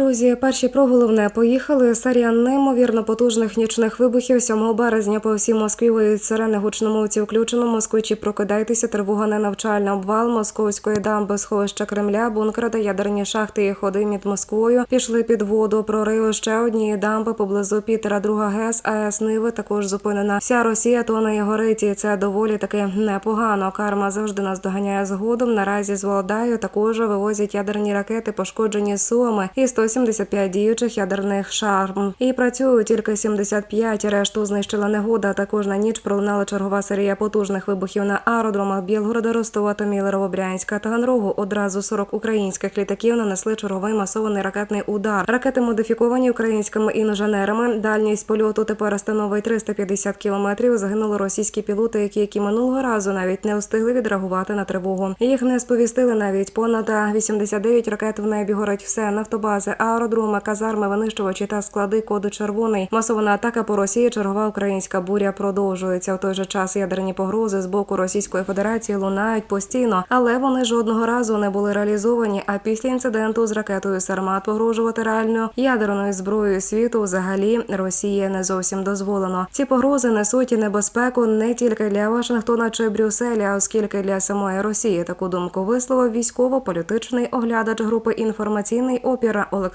Друзі, перші про головне поїхали. Серія неймовірно потужних нічних вибухів 7 березня по всій Москві виють сирени гучномовці включено. Москвичі прокидайтеся. Тривога не навчальна обвал московської дамби сховища Кремля, бункера та ядерні шахти і ходи мід Москвою пішли під воду. Прорив ще однієї дамби поблизу Пітера. Друга ГЕС АЕС Ниви також зупинена. Вся Росія тоне і горить. І це доволі таки непогано. Карма завжди нас доганяє згодом. Наразі з Володаю також вивозять ядерні ракети, пошкоджені сумами і 175 діючих ядерних шарм. І працюють тільки 75, Решту знищила негода. Також на ніч пролунала чергова серія потужних вибухів на аеродромах Білгорода, Ростова та Мілерово-Брянська та Ганрогу. Одразу 40 українських літаків нанесли черговий масований ракетний удар. Ракети модифіковані українськими інженерами. Дальність польоту тепер становить 350 кілометрів. Загинули російські пілоти, які, які минулого разу навіть не встигли відреагувати на тривогу. Їх не сповістили навіть понад 89 ракет в небі горить все нафтобази, аеродроми, казарми, винищувачі та склади коду червоний. Масована атака по Росії. Чергова українська буря продовжується. В той же час ядерні погрози з боку Російської Федерації лунають постійно, але вони жодного разу не були реалізовані. А після інциденту з ракетою Сармат погрожувати реальною ядерною зброєю світу взагалі Росії не зовсім дозволено. Ці погрози несуть небезпеку не тільки для Вашингтона чи Брюсселя, оскільки для самої Росії таку думку висловив військово-політичний оглядач групи інформаційний опір Олександр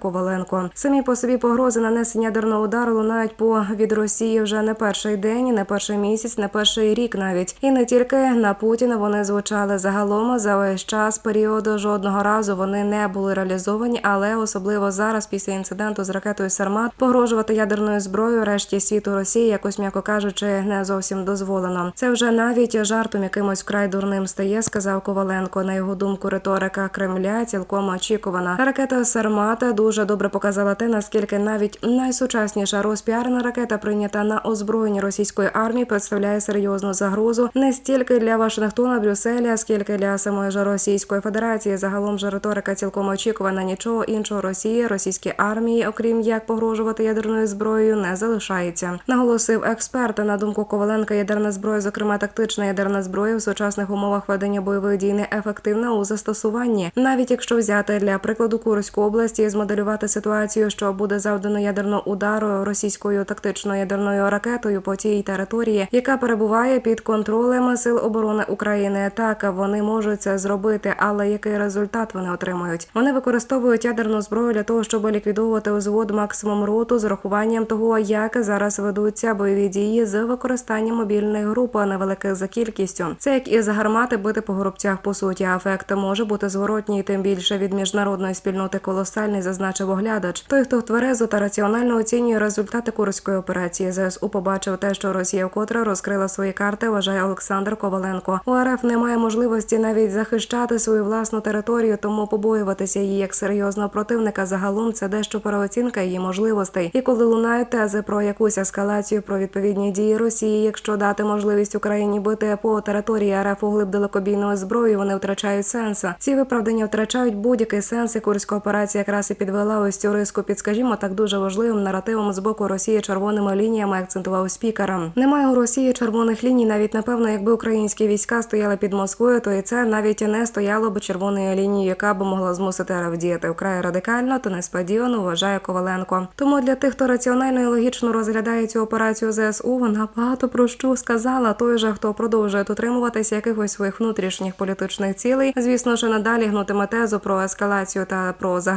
Коваленко. Самі по собі погрози нанесення ядерного удару лунають по від Росії вже не перший день, не перший місяць, не перший рік навіть. І не тільки на Путіна вони звучали загалом за весь час періоду. Жодного разу вони не були реалізовані, але особливо зараз, після інциденту з ракетою Сармат, погрожувати ядерною зброєю решті світу Росії, якось м'яко кажучи, не зовсім дозволено. Це вже навіть жартом якимось вкрай дурним стає, сказав Коваленко. На його думку, риторика Кремля цілком очікувана. Ракета Сармата дуже добре показала те, наскільки навіть найсучасніша розпіарена ракета, прийнята на озброєнні російської армії, представляє серйозну загрозу не стільки для Вашингтона, Брюсселя, скільки для самої ж Російської Федерації. Загалом же риторика цілком очікувана. Нічого іншого Росії, російській армії, окрім як погрожувати ядерною зброєю, не залишається. Наголосив експерт. На думку Коваленка, ядерна зброя, зокрема тактична ядерна зброя, в сучасних умовах ведення бойових дій не ефективна у застосуванні, навіть якщо взяти для прикладу Курську область і змоделювати ситуацію, що буде завдано ядерного удару російською тактичною ядерною ракетою по тій території, яка перебуває під контролем сил оборони України. Так вони можуть це зробити, але який результат вони отримують? Вони використовують ядерну зброю для того, щоб ліквідовувати узвод максимум роту з урахуванням того, як зараз ведуться бойові дії з використанням мобільних груп невеликих за кількістю. Це як із гармати бити по горобцях. По суті, а ефект може бути зворотній, тим більше від міжнародної спільноти колосальний, зазначив оглядач. Той, хто тверезо та раціонально оцінює результати курської операції, ЗСУ побачив те, що Росія вкотре розкрила свої карти. Вважає Олександр Коваленко. У РФ немає можливості навіть захищати свою власну територію, тому побоюватися її як серйозного противника. Загалом це дещо переоцінка її можливостей. І коли лунають тези про якусь ескалацію, про відповідні дії Росії, якщо дати можливість Україні бити по території РФ у глиб далекобійної зброї, вони втрачають сенс. Ці виправдання втрачають будь-який сенс. І курська операція якраз і підвела ось цю риску під, скажімо, так дуже важливим наративом з боку Росії червоними лініями. Акцентував спікер. Немає у Росії червоних ліній. Навіть напевно, якби українські війська стояли під Москвою, то і це навіть не стояло б червоною лінією, яка б могла змусити РФ діяти вкрай радикально та несподівано вважає Коваленко. Тому для тих, хто раціонально і логічно розглядає цю операцію ЗСУ, вона багато про що сказала. Той же, хто продовжує дотримуватися якихось своїх внутрішніх політичних цілей, звісно ж, надалі гнутиме тезу про ескалацію та про